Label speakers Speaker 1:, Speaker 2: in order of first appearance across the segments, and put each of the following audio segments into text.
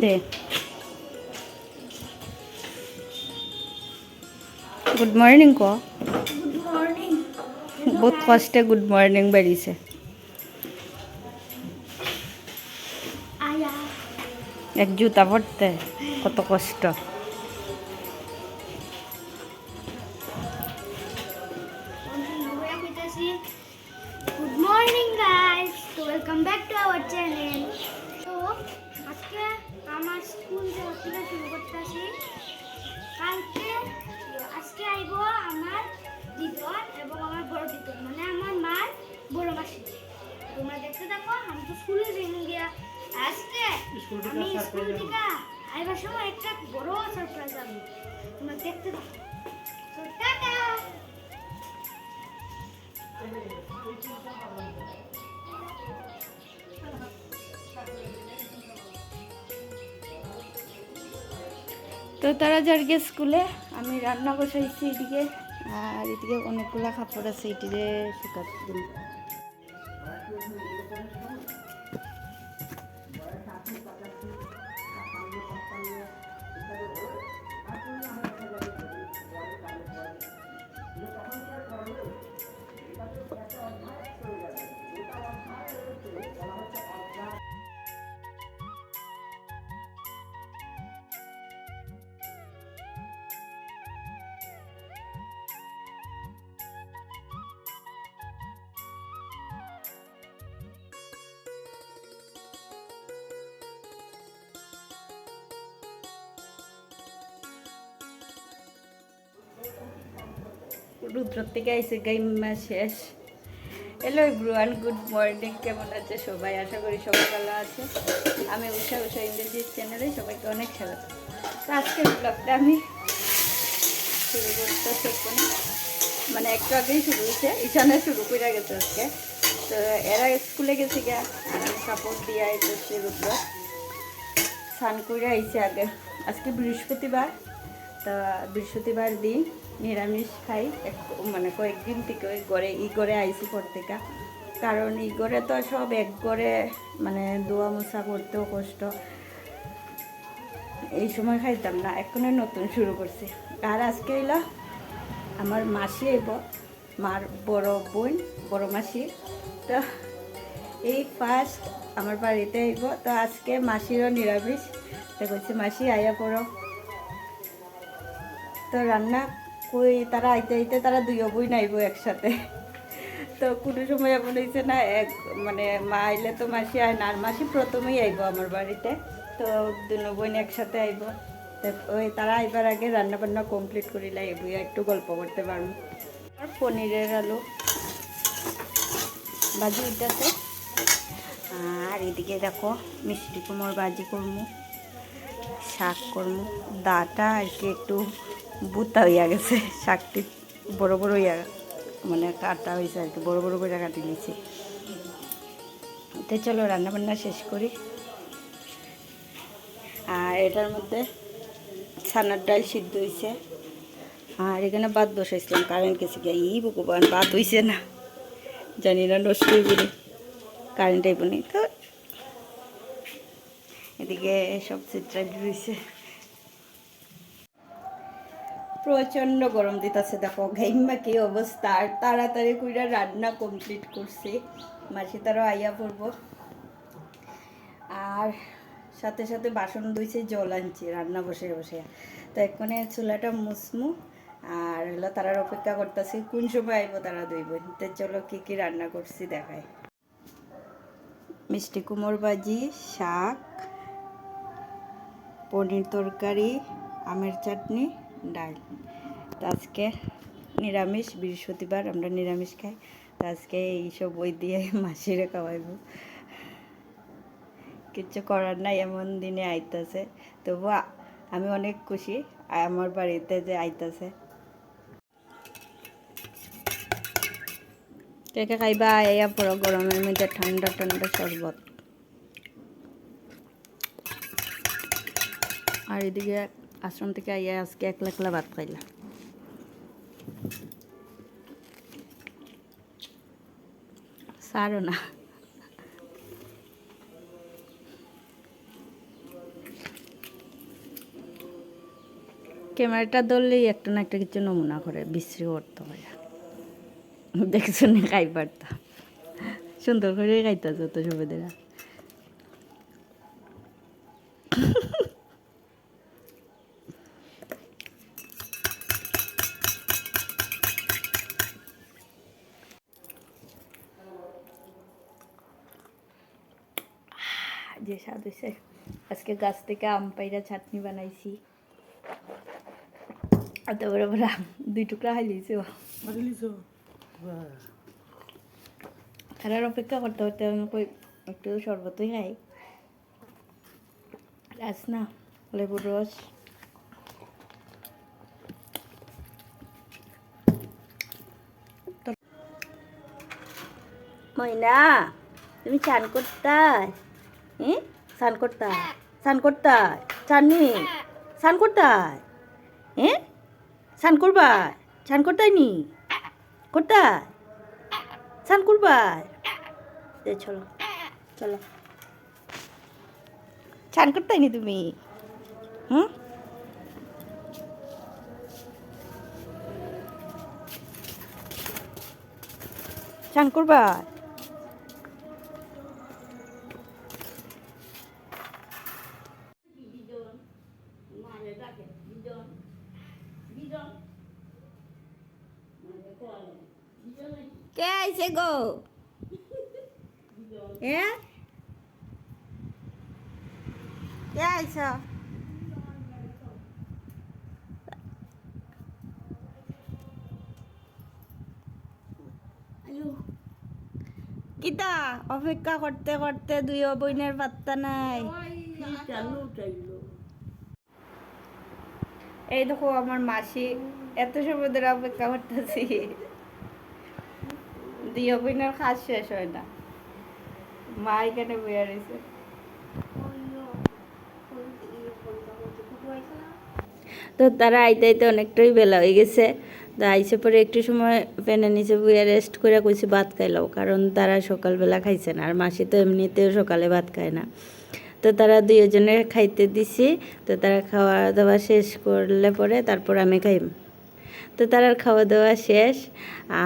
Speaker 1: দে। Good morning ক। বহুত কষ্টে গুড মর্নিং বেরিয়েছে
Speaker 2: আয়া।
Speaker 1: এক জুতা পড়তে কত কষ্ট।
Speaker 2: আমি আইবার সময় একটা বড় সারপ্রাইজ আমি। তোমরা দেখতে তো টাটা!
Speaker 1: তো তারা যার গে স্কুলে আমি রান্না বসাইছি এদিকে আর এদিকে অনেকগুলা কাপড় আছে এটিতে শুকাতে দিন রুদ্র থেকে আইসে গাইমা শেষ। হ্যালো ব্রুয়ান গুড মর্নিং কেমন আছে সবাই? আশা করি সবাই ভালো আছে। আমি উষা উষা ইংরেজি চ্যানেলে সবাইকে অনেক স্বাগত। তো আজকের ব্লগটা আমি শুরু করতে এখন মানে একটু আগেই শুরু হয়েছে ইশানে শুরু করে গেছে আজকে। তো এরা স্কুলে গেছে গিয়া কাপড় দিয়ে আইতেছি রুদ্র। স্নান করে আইছে আগে। আজকে বৃহস্পতিবার, তা বৃহস্পতিবার দিন। নিরামিষ খাই। মানে কয়েকদিন থেকে ওই ঘরে ই ঘরে আইসি পর থেকে কারণ ই ঘরে তো সব এক ঘরে মানে দোয়া মোছা করতেও কষ্ট। এই সময় খাইতাম না, এখনই নতুন শুরু করছি। আর আজকে এলো আমার মাসি আইব, মার বড় বোন, বড় মাসি। তো এই ফার্স্ট আমার বাড়িতে আইব। তো আজকে মাসিরও নিরামিষ। তো বলছি মাসি, আয়া পড়ো। তো রান্না কই, তারা আইতে আইতে তারা দুই বই নাইব একসাথে। তো কোনো সময় এমন হয়েছে না, এক মানে মা আইলে তো মাসি আয় না, আর মাসি প্রথমেই আইব আমার বাড়িতে। তো দুনো বোন একসাথে আইব। ওই তারা আইবার আগে রান্না বান্না কমপ্লিট করিলে আইব একটু গল্প করতে পারব। আর পনিরের আলু। ভাজি উঠতেছে আর এদিকে দেখো, মিষ্টি কুমড় ভাজি করব শাক করব দাটা আর কি একটু বুতা হইয়া গেছে, শাকটি বড় বড় হইয়া মানে কাটা হয়েছে আর কি, বড় বড় করে কাটি নিয়েছি। তো চলো রান্না বান্না শেষ করি। আর এটার মধ্যে ছানার ডাল সিদ্ধ হয়েছে আর এখানে বাদ বসাইছিলাম, কারেন্ট গেছে গিয়ে। ই ভগবান বাদ হইছে না। জানি না, নষ্ট হইব কারেন্ট নি। তো এদিকে সব চিত্রা রয়েছে প্রচণ্ড গরম দিতেছে, দেখো। ঘাইমা কি অবস্থা? আর তাড়াতাড়ি করে রান্না কমপ্লিট করছি। মাসি তারও আইয়া পড়ব। আর সাথে সাথে বাসন ধুইছে, জল আনছি, রান্না বসে বসে। তো এখানে চুলাটা মুসমু আর হলো তারার অপেক্ষা করতেছি, কোন সময় আইব তারা দুই তো চলো কী কী রান্না করছি দেখায় মিষ্টি কুমড় ভাজি, শাক, পনির তরকারি, আমের চাটনি ডাল। তো আজকে নিরামিষ, বৃহস্পতিবার আমরা নিরামিষ খাই। তো আজকে এইসব বই দিয়ে মাসিরে খাওয়াইব। কিচ্ছু করার নাই, এমন দিনে আইতাছে। তবু আমি অনেক খুশি আমার বাড়িতে যে আইতাছে। কে কে খাইবা? এয়া পুরো গরমের মধ্যে ঠান্ডা ঠান্ডা শরবত। আর এদিকে আশ্রম থেকে আইয়া আজকে একলা একলা ভাত খাইলাম সারো না। ক্যামেরাটা ধরলেই একটা না একটা কিছু নমুনা করে, বিশ্রী করতে হয়। দেখছ না খাই পারতাম সুন্দর করে খাইতে যত সুবিধা হয়েছে আজকে গাছ থেকে আম পাইরা চাটনি বানাইছি। এত বড় বড় আম দুই টুকরা খাই লিয়েছে তারার অপেক্ষা করতে করতে আমি কই একটু শরবতই খাই। রাস না লেবুর রস। ময়না তুমি চান করতাই হুম? স্নান করতাই স্নান করতাই চাননি, স্নান করতাই হ্যাঁ স্নান করবাই স্নান করতাই নি করতাই স্নান করবাই চলো চলো। স্নান করতাই নি তুমি? হুম? স্নান করবাই কে আইছে গো? এ? কে আইছ? কিতা? অপেক্ষা করতে করতে দুই বইনের পাত্তা নাই। এই দেখো, আমার মাসি এত সময় ধরে অপেক্ষা করতেছি। দুই বইনের কাজ শেষ হয় না। মা এখানে বইয়া রয়েছে। তো তারা আইতে আইতে অনেকটাই বেলা হয়ে গেছে। তো আইসে পরে একটু সময় ফ্যানের নিচে বইয়া রেস্ট করে কইছি ভাত খাইলাও কারণ তারা সকালবেলা খাইছে না। আর মাসি তো এমনিতেও সকালে ভাত খায় না। তো তারা দুইজনে খাইতে দিছি। তো তারা খাওয়া দাওয়া শেষ করলে পরে তারপর আমি খাইম। তো তারার খাওয়া দাওয়া শেষ।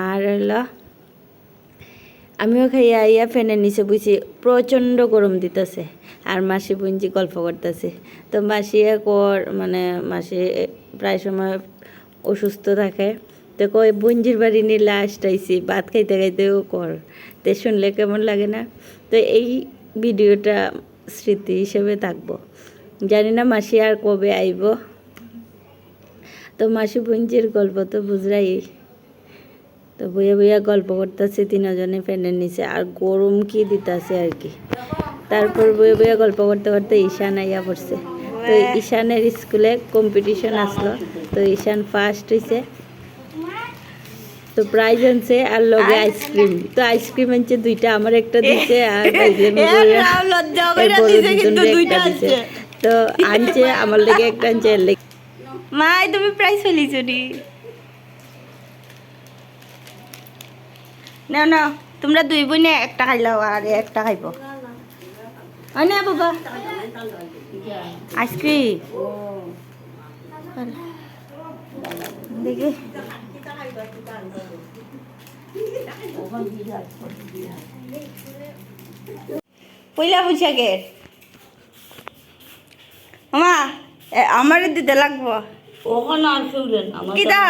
Speaker 1: আর হলো আমিও খাইয়া আইয়া ফ্যানের নিচে বুঝি প্রচণ্ড গরম দিতেছে আর মাসি বুঞ্জি গল্প করতেছে। তো মাসি কর মানে মাসি প্রায় সময় অসুস্থ থাকে। তো কই বুঞ্জির বাড়ি নিয়ে লাস্ট আইসি ভাত খাইতে খাইতেও কর। তো শুনলে কেমন লাগে না? তো এই ভিডিওটা স্মৃতি হিসেবে থাকব। জানি না মাসি আর কবে আইব। তো মাসি বুঞ্জির গল্প তো বুঝরাই। তো বইয়া বইয়া গল্প করতেছে তিনজনে ফ্যানের নিচে আর গরম কি দিতেছে আর কি। তারপর বইয়া বইয়া গল্প করতে করতে ঈশান আইয়া পড়ছে। তো ঈশানের স্কুলে কম্পিটিশন আসলো তো ঈশান ফার্স্ট হয়েছে তো প্রাইজ আনছে আর লগে আইসক্রিম তো আইসক্রিম আনছে দুইটা আমার একটা দিছে আর তো আনছে আমার লেগে একটা আনছে মা তুমি প্রাইজ ফেলিছো নি না তোমরা দুই বোনে একটা খাইলাও আর একটা খাইব। হয় না বাবা? আইসক্রিম? দেখি। পয়লা বৈশাখের। মামা আমার দিতে লাগবো?
Speaker 3: ওখানে আর কেউ
Speaker 1: কিতা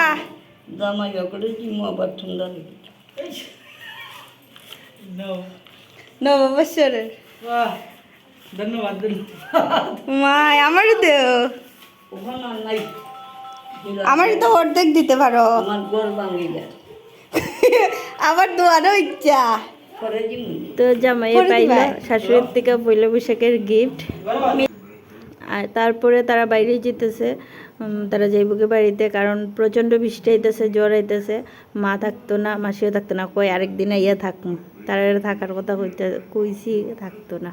Speaker 3: জামাই করে জিমু আবার ঠান্ডা
Speaker 1: নববৎসরের
Speaker 3: ধন্যবাদ ধন্যবাদ।
Speaker 1: মা আমারও দেও আমার তো অর্ধেক দিতে পারো। দোয়ারও ইচ্ছা। তো জামাই
Speaker 2: করে
Speaker 1: পাইল শাশুড়ির থেকে পয়লা বৈশাখের গিফট আর তারপরে তারা বাইরে যেতেছে তারা যাইবকে বাড়িতে কারণ প্রচণ্ড বৃষ্টি আইতেছে জ্বর আইতেছে। মা থাকতো না মাসিও থাকতো না কই আরেকদিন আইয়া থাকুন তারা থাকার কথা কইতে কইছি, থাকতো না।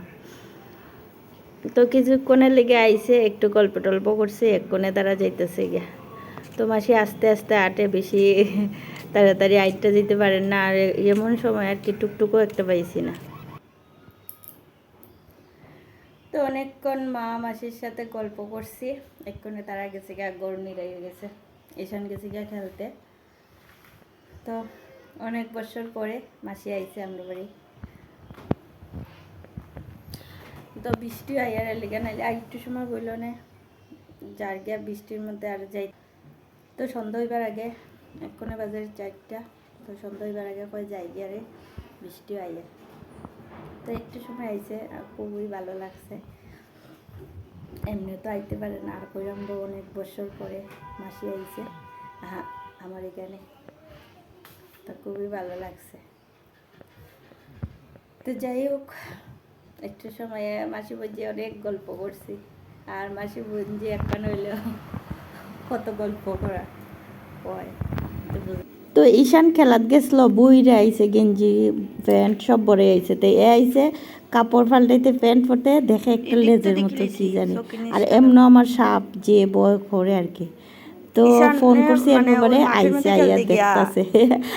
Speaker 1: তো কিছুক্ষণের লেগে আইছে, একটু গল্প টল্প করছে, এক কোণে তারা যাইতেছে গিয়া। তো মাসি আস্তে আস্তে আটে বেশি তাড়াতাড়ি আইটটা যেতে পারেন না, আর এমন সময় আর কি টুকটুকও একটা পাইছি না। তো অনেকক্ষণ মা মাসির সাথে গল্প করছি এক্ষণে তারা গেছে গা গরু গেছে, ঈশান গেছে গা খেলতে। তো অনেক বছর পরে মাসি আইছে আমরা বাড়ি। তো বৃষ্টি আইয়ার লেগে নাইলে আর একটু সময় বইল না, যার গিয়া বৃষ্টির মধ্যে আর যাই। তো সন্ধ্যা হইবার আগে এক্ষণে বাজার চারটা, তো সন্ধ্যা হইবার আগে কয় যাই গিয়া রে, বৃষ্টি আইয়া। তো একটু সময় আইছে খুবই ভালো লাগছে। এমনি তো আইতে পারে না, আর কইরাম অনেক বছর পরে মাসি আইছে আমার এখানে। তো খুবই ভালো লাগছে। তো যাই হোক একটু সময় মাসি বুঝি অনেক গল্প করছি আর মাসি বুঝি একটা নইলেও কত গল্প করা হয়। তো ঈশান খেলাত গেছিল বইরে আইছে গেঞ্জি প্যান্ট সব বড়ে আইছে। তো এ আইছে কাপড় পাল্টাইতে প্যান্ট পরতে দেখে একটা লেজের মতো কি জানি। আর এমন আমার সাপ যে বয় করে আর কি। তো ফোন করছি
Speaker 4: মানে
Speaker 1: একবারে আইছে
Speaker 4: মধ্যে
Speaker 1: আইয়া দেখতাছে।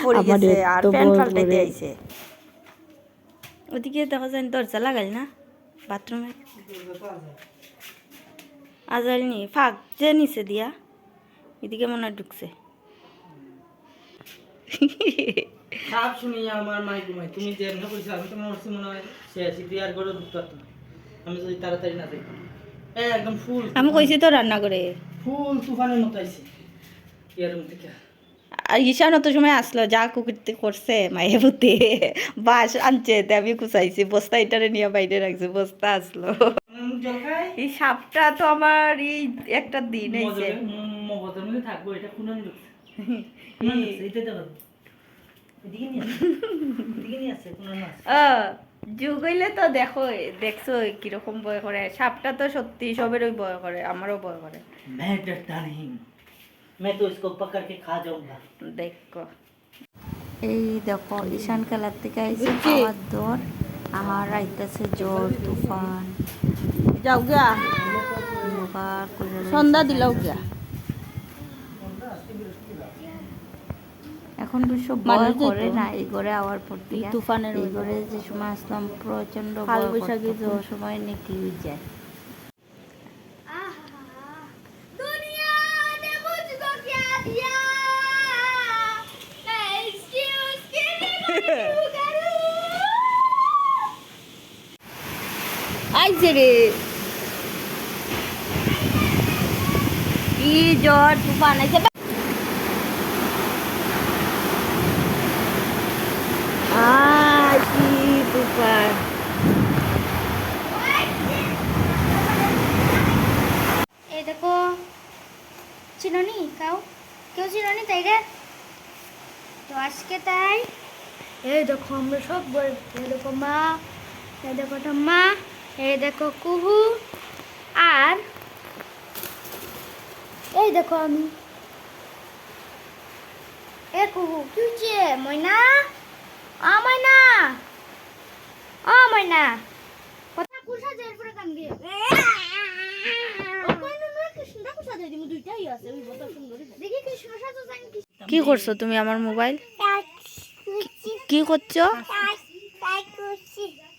Speaker 1: আমার
Speaker 4: পাল্টাইতে
Speaker 1: করে।
Speaker 4: আইছে। ওদিকে দেখা যায় দরজা লাগাল না বাথরুমে। আজাল নি ফাঁক যে নিচে দিয়া এদিকে মনে ঢুকছে।
Speaker 3: শুনি আমার মাই ঘুমাই তুমি যে এমনি কইছো আমি তোমার হচ্ছে মনে হয় সে আছি তুই আর ঢুকতে আমি যদি তাড়াতাড়ি না যাই। একদম ফুল
Speaker 4: আমি কইছি তো রান্না করে
Speaker 3: ফুল তুফানের মতো আইছে। ইয়ার থেকে।
Speaker 4: আর ঈশান অত সময় আসলো যা কুকুরতে করছে মায়ে বুতে বাস আনছে তে আমি কুচাইছি বস্তা এটারে নিয়ে বাইরে রাখছি বস্তা আসলো। এই সাপটা তো আমার এই একটা দিন
Speaker 3: মধ্যে থাকব এটা এদিকে নিয়ে এদিকে নিয়ে আসে
Speaker 4: ও যুগ হইলে তো দেখো দেখছো কিরকম ভয় করে সাপটা তো সত্যি সবেরই ভয় করে আমারও ভয় করে
Speaker 3: मैं डरता नहीं मैं तो इसको पकड़ के खा जाऊंगा
Speaker 4: দেখো
Speaker 1: এই দেখো ঈশান খেলার থেকে আইছে খাওয়ার দর আর আইতাছে জ্বর তুফান
Speaker 4: যাও গিয়া
Speaker 1: অন্ধকার করে
Speaker 4: সন্ধ্যা দিলাও গিয়া
Speaker 1: এখন মানে
Speaker 4: বিশ্ব
Speaker 1: ভয় করে না এই ঘরে আওয়ার পর
Speaker 4: তুফানের
Speaker 1: এই ঘরে যে সময় আসলাম প্রচণ্ড সময় নাকি যায়
Speaker 4: জ্বর তুফান
Speaker 2: আছে চিননি কাউ কেউ চিননি তাই তো আজকে তাই। এই দেখো আমরা সব এই দেখো মা, এই দেখো ঠাম্মা এই দেখো কুহু, আর এই দেখো আমি। এ কুহু, কি হচ্ছে? ময়না? আ ময়না? ও ময়না? কথা কুসা যাই পরে কান দিয়ে।
Speaker 4: কি করছ তুমি আমার মোবাইল? কি করছ?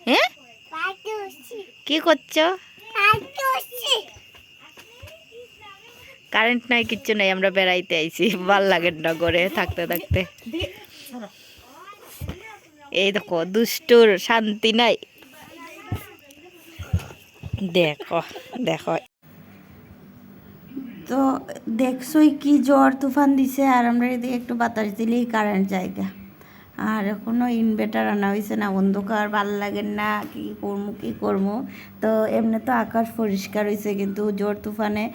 Speaker 4: হ্যাঁ? কি করছ? কারেন্ট নাই, কিচ্ছু নাই, আমরা বেড়াইতে আইছি। ভালো লাগে না ঘরে থাকতে থাকতে। এই দেখো, দুষ্টুর শান্তি নাই। দেখো দেখো।
Speaker 1: তো দেখছোই কি জ্বর তুফান দিছে আর আমরা এদিকে একটু বাতাস দিলেই কারেন্ট জায়গা। আর এখনও ইনভার্টার আনা হয়েছে না, অন্ধকার, ভালো লাগে না, কি করব কি করব তো এমনি তো আকাশ পরিষ্কার হয়েছে কিন্তু জ্বর তুফানে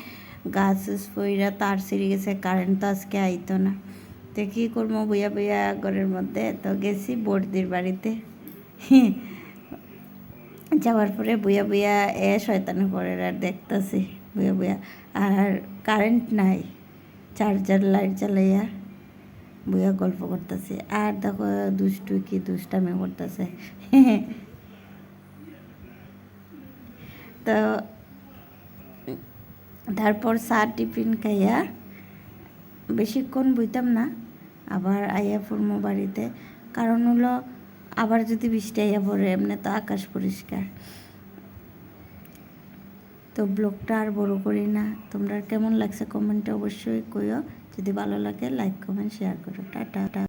Speaker 1: গাছ পইরা তার ছিঁড়ে গেছে কারেন্ট তো আজকে আইতো না। তো কী করব বইয়া বইয়া ঘরের মধ্যে। তো গেছি বর্দির বাড়িতে। যাওয়ার পরে বইয়া বইয়া এ শয়তানি করে আর দেখতাছি, বইয়া বইয়া। আর কারেন্ট নাই চার্জার লাইট চালাইয়া বইয়া গল্প করতেছি। আর দেখো, দুষ্টু কি দুষ্টামি করতেছে। তো তারপর চা, টিফিন খাইয়া বেশিক্ষণ বইতাম না, আবার আইয়া ফুরমো বাড়িতে। কারণ হলো, আবার যদি বৃষ্টি আইয়া পড়ে, এমনি তো আকাশ পরিষ্কার।
Speaker 4: তো ব্লগটা আর বড় করি না। তোমরা কেমন লাগছে কমেন্টে অবশ্যই কইও। যদি ভালো লাগে লাইক কমেন্ট শেয়ার করো। টাটা।